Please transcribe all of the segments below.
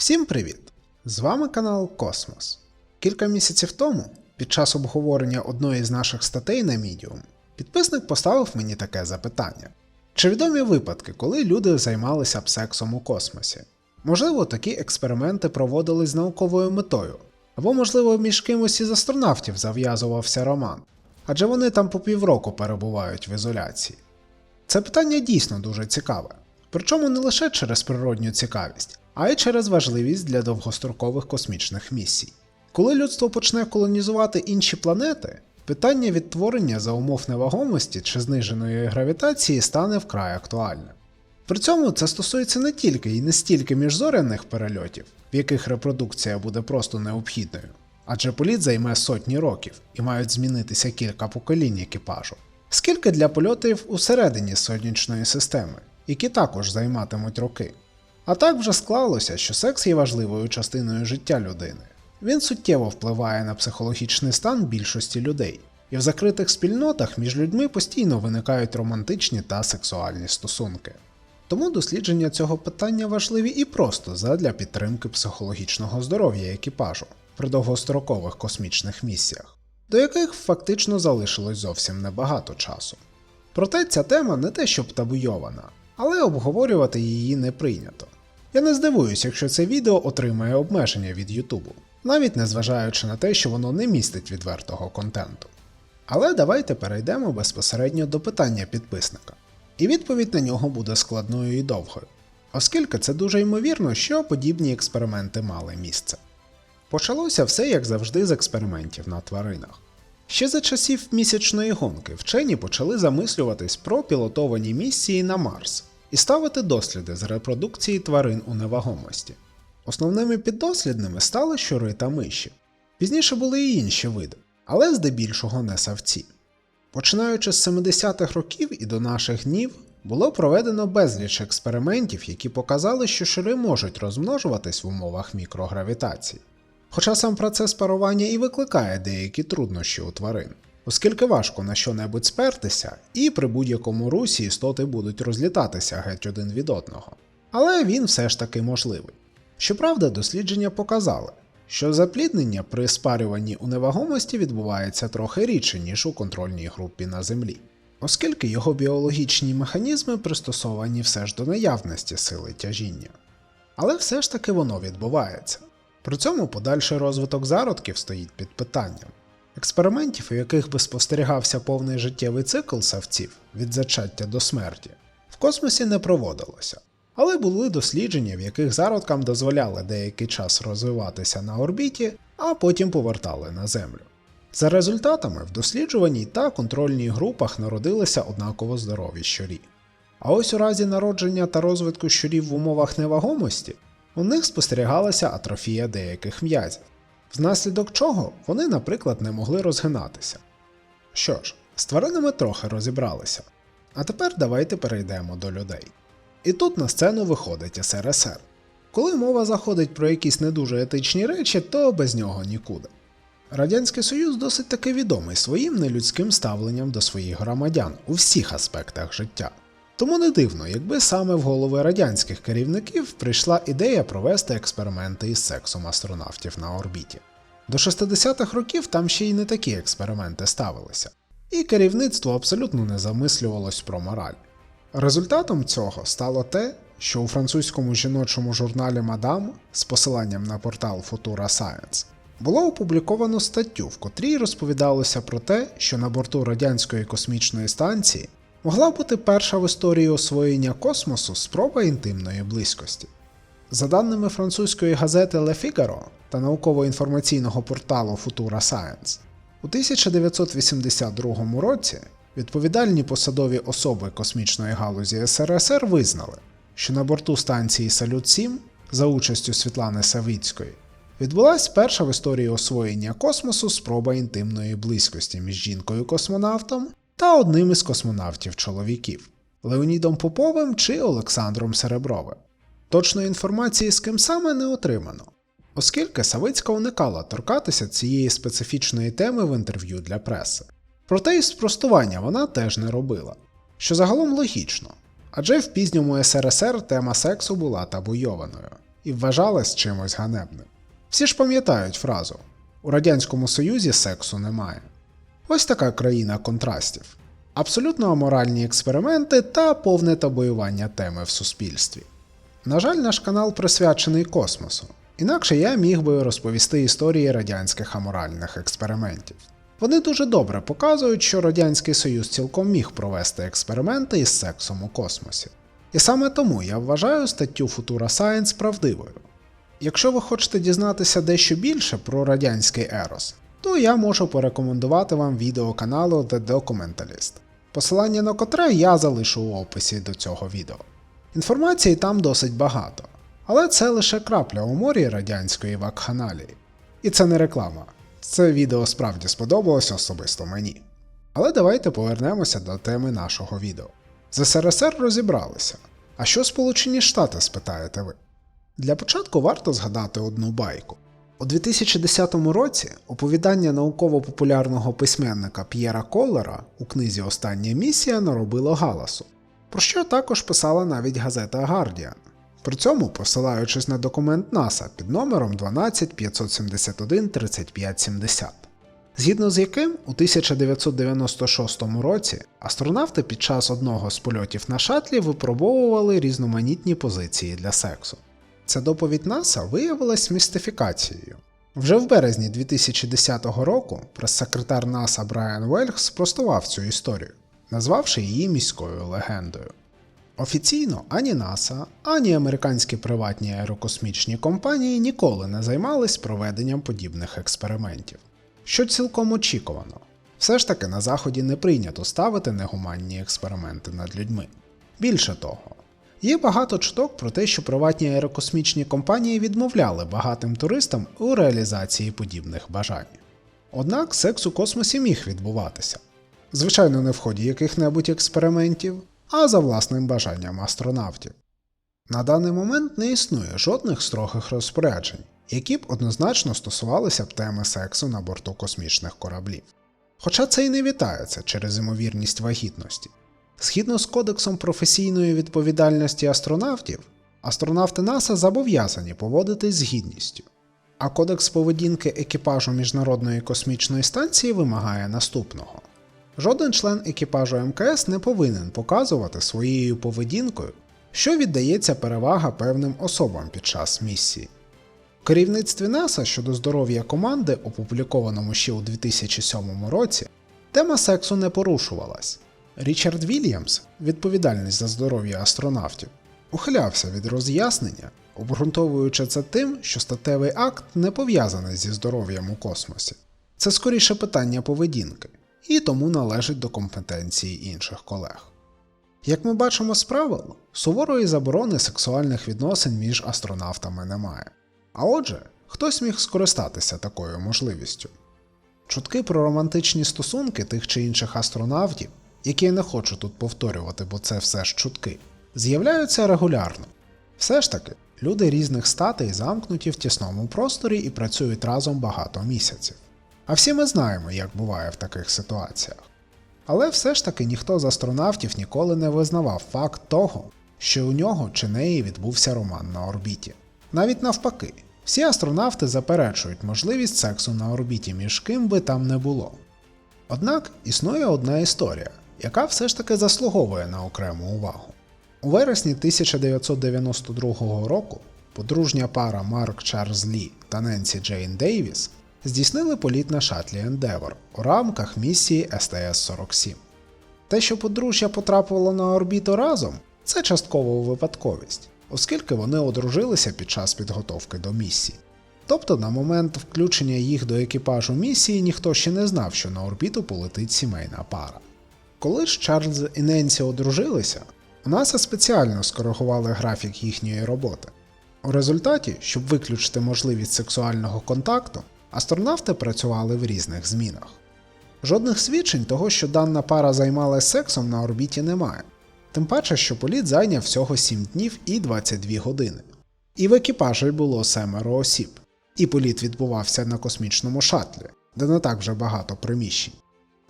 Всім привіт! З вами канал Космос. Кілька місяців тому, під час обговорення одної з наших статей на Medium, підписник поставив мені таке запитання: чи відомі випадки, коли люди займалися б сексом у космосі? Можливо, такі експерименти проводились з науковою метою, або, можливо, між кимось із астронавтів зав'язувався роман, адже вони там по півроку перебувають в ізоляції. Це питання дійсно дуже цікаве, причому не лише через природню цікавість, а й через важливість для довгострокових космічних місій. Коли людство почне колонізувати інші планети, питання відтворення за умов невагомості чи зниженої гравітації стане вкрай актуальним. При цьому це стосується не тільки і не стільки міжзоряних перельотів, в яких репродукція буде просто необхідною, адже політ займе сотні років і мають змінитися кілька поколінь екіпажу, скільки для польотів усередині сонячної системи, які також займатимуть роки. А так вже склалося, що секс є важливою частиною життя людини. Він суттєво впливає на психологічний стан більшості людей, і в закритих спільнотах між людьми постійно виникають романтичні та сексуальні стосунки. Тому дослідження цього питання важливі і просто задля підтримки психологічного здоров'я екіпажу при довгострокових космічних місіях, до яких фактично залишилось зовсім небагато часу. Проте ця тема не те щоб табуйована, але обговорювати її не прийнято. Я не здивуюсь, якщо це відео отримає обмеження від Ютубу, навіть незважаючи на те, що воно не містить відвертого контенту. Але давайте перейдемо безпосередньо до питання підписника. І відповідь на нього буде складною і довгою, оскільки це дуже ймовірно, що подібні експерименти мали місце. Почалося все як завжди з експериментів на тваринах. Ще за часів місячної гонки вчені почали замислюватись про пілотовані місії на Марс і ставити досліди з репродукції тварин у невагомості. Основними піддослідними стали щури та миші. Пізніше були і інші види, але здебільшого не савці. Починаючи з 70-х років і до наших днів було проведено безліч експериментів, які показали, що щури можуть розмножуватись в умовах мікрогравітації. Хоча сам процес парування і викликає деякі труднощі у тварин, оскільки важко на що-небудь спертися, і при будь-якому русі істоти будуть розлітатися геть один від одного. Але він все ж таки можливий. Щоправда, дослідження показали, що запліднення при спарюванні у невагомості відбувається трохи рідше, ніж у контрольній групі на Землі, оскільки його біологічні механізми пристосовані все ж до наявності сили тяжіння. Але все ж таки воно відбувається. При цьому подальший розвиток зародків стоїть під питанням. Експериментів, у яких би спостерігався повний життєвий цикл савців від зачаття до смерті, в космосі не проводилося. Але були дослідження, в яких зародкам дозволяли деякий час розвиватися на орбіті, а потім повертали на Землю. За результатами, в досліджуваній та контрольній групах народилися однаково здорові щурі. А ось у разі народження та розвитку щурів в умовах невагомості у них спостерігалася атрофія деяких м'язів, внаслідок чого вони, наприклад, не могли розгинатися. Що ж, з тваринами трохи розібралися. А тепер давайте перейдемо до людей. І тут на сцену виходить СРСР. Коли мова заходить про якісь не дуже етичні речі, то без нього нікуди. Радянський Союз досить таки відомий своїм нелюдським ставленням до своїх громадян у всіх аспектах життя. Тому не дивно, якби саме в голови радянських керівників прийшла ідея провести експерименти із сексом астронавтів на орбіті. До 60-х років там ще й не такі експерименти ставилися, і керівництво абсолютно не замислювалось про мораль. Результатом цього стало те, що у французькому жіночому журналі Мадам з посиланням на портал Futura Science було опубліковано статтю, в котрій розповідалося про те, що на борту радянської космічної станції могла бути перша в історії освоєння космосу спроба інтимної близькості. За даними французької газети Le Figaro та науково-інформаційного порталу Futura Science, у 1982 році відповідальні посадові особи космічної галузі СРСР визнали, що на борту станції Салют 7 за участю Світлани Савіцької відбулась перша в історії освоєння космосу спроба інтимної близькості між жінкою-космонавтом та одним із космонавтів-чоловіків Леонідом Поповим чи Олександром Серебровим. Точної інформації з ким саме не отримано, оскільки Савицька уникала торкатися цієї специфічної теми в інтерв'ю для преси. Проте і спростування вона теж не робила, що загалом логічно, адже в пізньому СРСР тема сексу була табуйованою. і вважалась чимось ганебним. Всі ж пам'ятають фразу: у Радянському Союзі сексу немає. Ось така країна контрастів. Абсолютно аморальні експерименти та повне табоювання теми в суспільстві. На жаль, наш канал присвячений космосу, інакше я міг би розповісти історії радянських аморальних експериментів. Вони дуже добре показують, що Радянський Союз цілком міг провести експерименти із сексом у космосі. І саме тому я вважаю статтю Futura Science правдивою. Якщо ви хочете дізнатися дещо більше про радянський Ерос, то я можу порекомендувати вам відео каналу The Documentalist, посилання на котре я залишу у описі до цього відео. Інформації там досить багато, але це лише крапля у морі радянської вакханалії. І це не реклама. Це відео справді сподобалось особисто мені. Але давайте повернемося до теми нашого відео. З СРСР розібралися. А що Сполучені Штати, спитаєте ви? Для початку варто згадати одну байку. У 2010 році оповідання науково-популярного письменника П'єра Коллера у книзі Остання місія наробило галасу, про що також писала навіть газета Guardian. При цьому посилаючись на документ НАСА під номером 12571 3570 згідно з яким у 1996 році астронавти під час одного з польотів на шатлі випробовували різноманітні позиції для сексу. Ця доповідь НАСА виявилась містифікацією. Вже в березні 2010 року прес-секретар НАСА Брайан Вельг спростував цю історію, назвавши її міською легендою. Офіційно ані НАСА, ані американські приватні аерокосмічні компанії ніколи не займались проведенням подібних експериментів, що цілком очікувано. Все ж таки на Заході не прийнято ставити негуманні експерименти над людьми. Більше того, є багато чуток про те, що приватні аерокосмічні компанії відмовляли багатим туристам у реалізації подібних бажань. Однак секс у космосі міг відбуватися. Звичайно, не в ході яких-небудь експериментів, а за власним бажанням астронавтів. На даний момент не існує жодних строгих розпоряджень, які б однозначно стосувалися б теми сексу на борту космічних кораблів. Хоча це й не вітається через ймовірність вагітності. Згідно з Кодексом професійної відповідальності астронавтів, астронавти НАСА зобов'язані поводитись з гідністю. А Кодекс поведінки екіпажу Міжнародної космічної станції вимагає наступного: жоден член екіпажу МКС не повинен показувати своєю поведінкою, що віддається перевага певним особам під час місії. В керівництві НАСА щодо здоров'я команди, опублікованому ще у 2007 році, тема сексу не порушувалась. Річард Вільямс, відповідальний за здоров'я астронавтів, ухилявся від роз'яснення, обґрунтовуючи це тим, що статевий акт не пов'язаний зі здоров'ям у космосі. Це скоріше питання поведінки, і тому належить до компетенції інших колег. Як ми бачимо з правил, суворої заборони сексуальних відносин між астронавтами немає. А отже, хтось міг скористатися такою можливістю. Чутки про романтичні стосунки тих чи інших астронавтів, які я не хочу тут повторювати, бо це все ж чутки, з'являються регулярно. Все ж таки, люди різних статей замкнуті в тісному просторі і працюють разом багато місяців. А всі ми знаємо, як буває в таких ситуаціях. Але все ж таки ніхто з астронавтів ніколи не визнавав факт того, що у нього чи неї відбувся роман на орбіті. Навіть навпаки, всі астронавти заперечують можливість сексу на орбіті між ким би там не було. Однак існує одна історія, яка все ж таки заслуговує на окрему увагу. У вересні 1992 року подружня пара Марк Чарльз Лі та Ненсі Джейн Дейвіс здійснили політ на шатлі Endeavour у рамках місії СТС-47. Те, що подружжя потрапило на орбіту разом, це часткова випадковість, оскільки вони одружилися під час підготовки до місії. Тобто на момент включення їх до екіпажу місії ніхто ще не знав, що на орбіту полетить сімейна пара. Коли ж Чарльз і Ненсі одружилися, у спеціально скоригували графік їхньої роботи. У результаті, щоб виключити можливість сексуального контакту, астронавти працювали в різних змінах. Жодних свідчень того, що дана пара займалась сексом на орбіті, немає, тим паче, що політ зайняв всього 7 днів і 22 години. І в екіпажі було семеро осіб, і політ відбувався на космічному шатлі, де не так вже багато приміщень.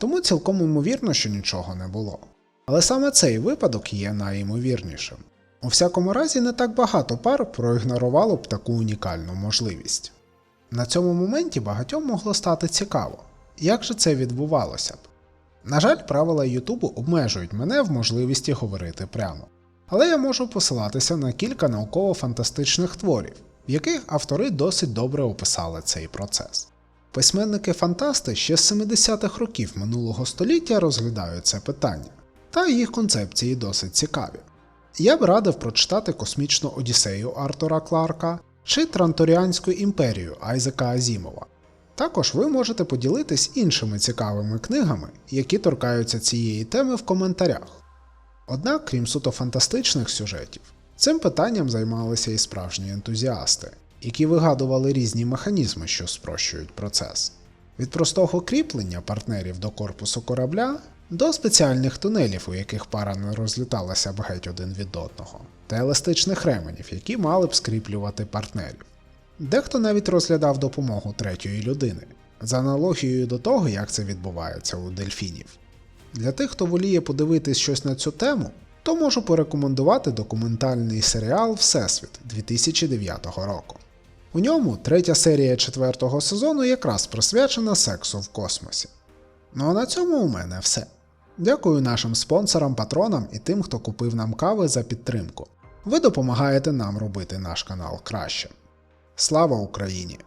Тому цілком ймовірно, що нічого не було. Але саме цей випадок є найімовірнішим. У всякому разі, не так багато пар проігнорувало б таку унікальну можливість. На цьому моменті багатьом могло стати цікаво, як же це відбувалося б. На жаль, правила Ютубу обмежують мене в можливості говорити прямо. Але я можу посилатися на кілька науково-фантастичних творів, в яких автори досить добре описали цей процес. Письменники-фантасти ще з 70-х років минулого століття розглядають це питання, та їх концепції досить цікаві. Я б радив прочитати космічну Одіссею Артура Кларка чи Транторіанську імперію Айзека Азімова. Також ви можете поділитись іншими цікавими книгами, які торкаються цієї теми в коментарях. Однак, крім суто фантастичних сюжетів, цим питанням займалися і справжні ентузіасти, які вигадували різні механізми, що спрощують процес. Від простого кріплення партнерів до корпусу корабля до спеціальних тунелів, у яких пара не розліталася б геть один від одного, та еластичних ременів, які мали б скріплювати партнерів. Дехто навіть розглядав допомогу третьої людини, за аналогією до того, як це відбувається у дельфінів. Для тих, хто воліє подивитись щось на цю тему, то можу порекомендувати документальний серіал Всесвіт 2009 року. У ньому третя серія четвертого сезону якраз присвячена сексу в космосі. Ну а на цьому у мене все. Дякую нашим спонсорам, патронам і тим, хто купив нам кави за підтримку. Ви допомагаєте нам робити наш канал краще. Слава Україні!